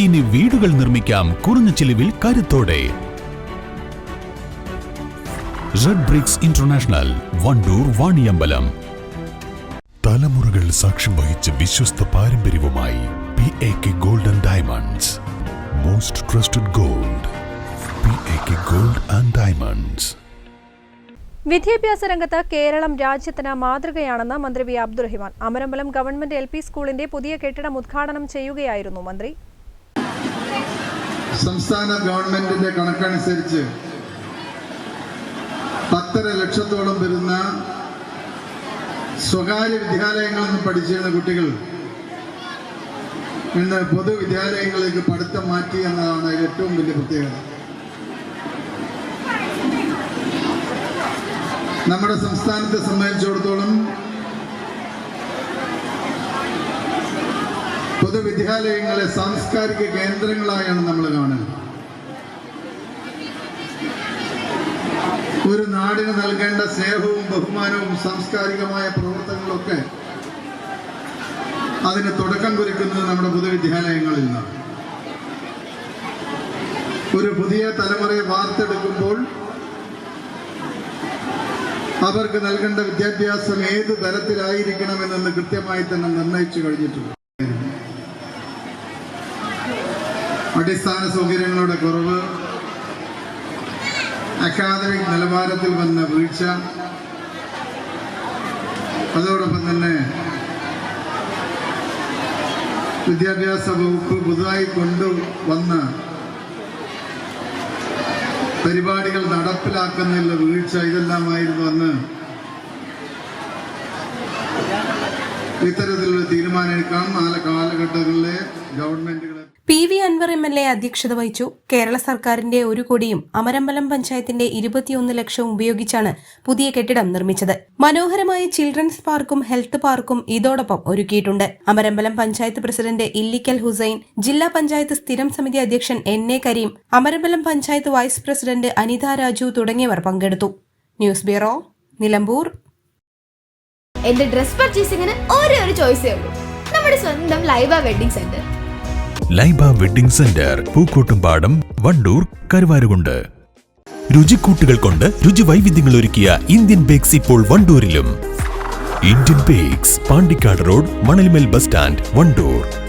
ഇനി വീടുകൾ നിർമ്മിക്കാം കുറഞ്ഞ ചിലവിൽ കരുത്തോടെ. Red bricks international Wandoor Vaniyambalam. തലമുറകൾ സാക്ഷ്യം വഹിച്ച വിശ്വസ്ത പാരമ്പര്യവുമായി P A K golden diamonds most trusted gold P A K gold and diamonds വിദ്യാഭ്യാസ രംഗത്ത് കേരളം രാജ്യത്തിന് മാതൃകയാണെന്ന് മന്ത്രി V Abdurahiman. Amarambalam government L സ്കൂളിന്റെ പുതിയ കെട്ടിടം ഉദ്ഘാടനം ചെയ്യുകയായിരുന്നു മന്ത്രി. സംസ്ഥാന ഗവൺമെന്റിന്റെ കണക്കനുസരിച്ച് പത്തര ലക്ഷത്തോളം വരുന്ന സ്വകാര്യ വിദ്യാലയങ്ങളിൽ നിന്ന് പഠിച്ചിരുന്ന കുട്ടികൾ ഇന്ന് പൊതുവിദ്യാലയങ്ങളിലേക്ക് പഠിത്തം മാറ്റി എന്നതാണ് ഏറ്റവും വലിയ പ്രത്യേകത. നമ്മുടെ സംസ്ഥാനത്തെ സംബന്ധിച്ചിടത്തോളം പൊതുവിദ്യാലയങ്ങളെ സാംസ്കാരിക കേന്ദ്രങ്ങളായാണ് നമ്മൾ കാണുന്നത്. ഒരു നാടിന് നൽകേണ്ട സ്നേഹവും ബഹുമാനവും സാംസ്കാരികമായ പ്രവർത്തനങ്ങളൊക്കെ അതിന് തുടക്കം കുറിക്കുന്നത് നമ്മുടെ പൊതുവിദ്യാലയങ്ങളിൽ നിന്നാണ്. ഒരു പുതിയ തലമുറയെ വാർത്തെടുക്കുമ്പോൾ അവർക്ക് നൽകേണ്ട വിദ്യാഭ്യാസം ഏത് തരത്തിലായിരിക്കണമെന്ന് കൃത്യമായി തന്നെ നിർണയിച്ചു കഴിഞ്ഞിട്ടുണ്ട്. അടിസ്ഥാന സൗകര്യങ്ങളുടെ കുറവ് അക്കാദമിക് നിലവാരത്തിൽ വന്ന വീഴ്ച അതോടൊപ്പം തന്നെ വിദ്യാഭ്യാസ വകുപ്പ് പുതുതായി കൊണ്ടുവന്ന പരിപാടികൾ നടപ്പിലാക്കുന്നതിലുള്ള വീഴ്ച ഇതെല്ലാമായിരുന്നു അന്ന്. ഇത്തരത്തിലുള്ള തീരുമാനമെടുക്കാം നാല് കാലഘട്ടങ്ങളിലെ ഗവൺമെന്റുകളെ P V Anvar M L A അധ്യക്ഷത വഹിച്ചു. കേരള സർക്കാരിന്റെ ഒരു കോടിയും അമരമ്പലം പഞ്ചായത്തിന്റെ ഇരുപത്തിയൊന്ന് ലക്ഷവും ഉപയോഗിച്ചാണ് പുതിയ കെട്ടിടം നിർമ്മിച്ചത്. മനോഹരമായ ചിൽഡ്രൻസ് പാർക്കും ഹെൽത്ത് പാർക്കും ഇതോടൊപ്പം ഒരുക്കിയിട്ടുണ്ട്. അമരമ്പലം പഞ്ചായത്ത് പ്രസിഡന്റ് ഇല്ലിക്കൽ ഹുസൈൻ ജില്ലാ പഞ്ചായത്ത് സ്ഥിരം സമിതി അധ്യക്ഷൻ N A Kareem Amarambalam panchayat vice president Anitha Raju തുടങ്ങിയവർ പങ്കെടുത്തു. News bureau Nilambur. എന്റെ ഡ്രസ് പർച്ചേസിംഗിന് ഒരേ ഒരു ചോയ്സേ ഉള്ളൂ. നമ്മുടെ സ്വന്തം Laiba wedding centre. Laiba wedding centre Pookkottumpadam Wandoor Karuvarakundu. രുചിക്കൂട്ടുകൾ കൊണ്ട് രുചി വൈവിധ്യങ്ങൾ ഒരുക്കിയ ഇന്ത്യൻ ബേക്സ് ഇപ്പോൾ വണ്ടൂരിലും. Indian bakes Pandikkad road Manalmel bus stand Wandoor.